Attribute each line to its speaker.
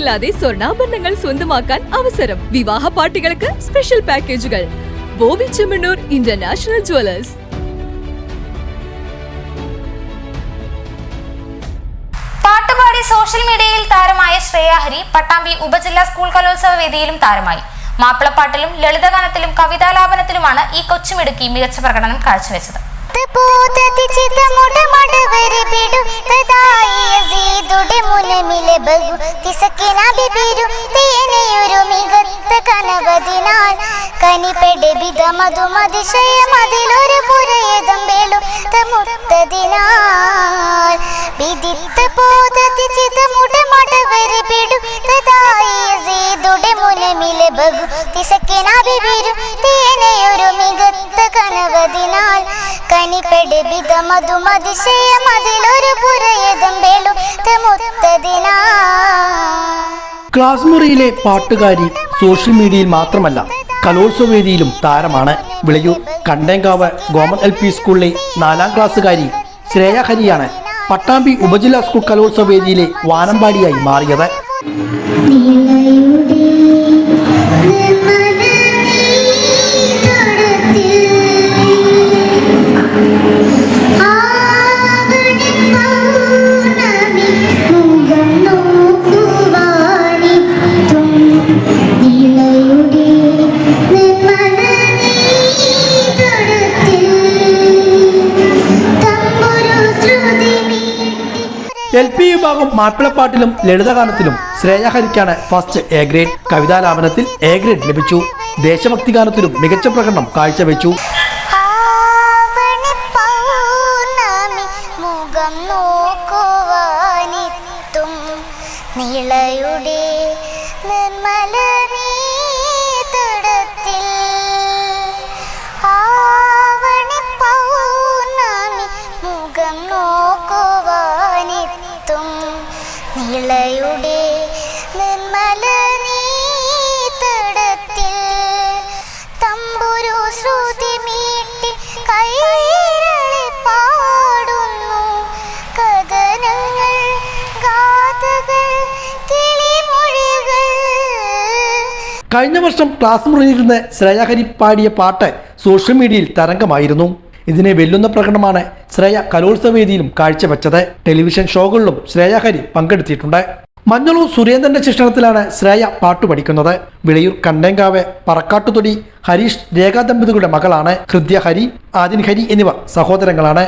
Speaker 1: ഇല്ലാതെ സ്വർണാഭരണങ്ങൾ സ്വന്തമാക്കാൻ അവസരം. വിവാഹ പാർട്ടികൾക്ക് സ്പെഷ്യൽ പാക്കേജുകൾ ബോബി ചെമ്മണ്ണൂർ ഇന്റർനാഷണൽ ജുവലേഴ്സ്
Speaker 2: പാട്ടുപാടി സോഷ്യൽ മീഡിയയിൽ താരമായ ശ്രേയാഹരി പട്ടാമ്പി ഉപജില്ലാ സ്കൂൾ കലോത്സവ വേദിയിലും താരമായി. മാപ്പിളപ്പാട്ടിലും ലളിതഗാനത്തിലും കവിതാലാപനത്തിലുമാണ് ഈ കൊച്ചുമിടുക്കി മികച്ച പ്രകടനം കാഴ്ചവെച്ചത്.
Speaker 3: മുനമിലെ ബഹു. തിസക്കിന ബിബിരു തേനയൊരു മികത്ത കനവതിനാൽ കനിപ്പെടെ വിധമതും അതിശയം. അതിലൊരു പുരയതം വെളുത്ത മുത്തതിനാൽ വിദിത്ത പോതത്തി ചിതമുടമടവരെ മടവര് യസീദുടെ മുനമിലെ ബഹു. തിസക്കിന ബിബിരു ബിതമതു അതിലൊരു പുരയതും വെളുത്ത
Speaker 4: ക്ലാസ് മുറിയിലെ പാട്ടുകാരി സോഷ്യൽ മീഡിയയിൽ മാത്രമല്ല കലോത്സവ വേദിയിലും താരമാണ് Vilayur Kandenkavu government L P സ്കൂളിലെ നാലാം ക്ലാസ്സുകാരി ശ്രേയ ഹരിയാണ് പട്ടാമ്പി ഉപജില്ലാ സ്കൂൾ കലോത്സവ വേദിയിലെ വാനമ്പാടിയായി മാറിയത്. എൽ പി വിഭാഗം മാപ്പിളപ്പാട്ടിലും ലളിതഗാനത്തിലും ശ്രേയ ഹരിക്കാണ് ഫസ്റ്റ് എ ഗ്രേഡ്. കവിതാലാപനത്തിൽ എ ഗ്രേഡ് ലഭിച്ചു. ദേശഭക്തി ഗാനത്തിലും മികച്ച പ്രകടനം കാഴ്ചവെച്ചു.
Speaker 3: നിർമ്മല
Speaker 4: കഴിഞ്ഞ വർഷം ക്ലാസ് മുറിയിരുന്ന് ശ്രേയ ഹരി പാടിയ പാട്ട് സോഷ്യൽ മീഡിയയിൽ തരംഗമായിരുന്നു. ഇതിനെ വെല്ലുന്ന പ്രകടനമാണ് ശ്രേയ കലോത്സവ വേദിയിലും കാഴ്ചവെച്ചത്. ടെലിവിഷൻ ഷോകളിലും ശ്രേയഹരി പങ്കെടുത്തിട്ടുണ്ട്. മഞ്ഞളൂർ സുരേന്ദ്രന്റെ ശിക്ഷണത്തിലാണ് ശ്രേയ പാട്ടു പഠിക്കുന്നത്. വിളയൂർ കണ്ടേങ്കാവ് പറക്കാട്ടുതൊടി ഹരീഷ് രേഖാ ദമ്പതികളുടെ മകളാണ് ഹൃദ്യ ഹരി ആദിൻ ഹരി എന്നിവർ സഹോദരങ്ങളാണ്.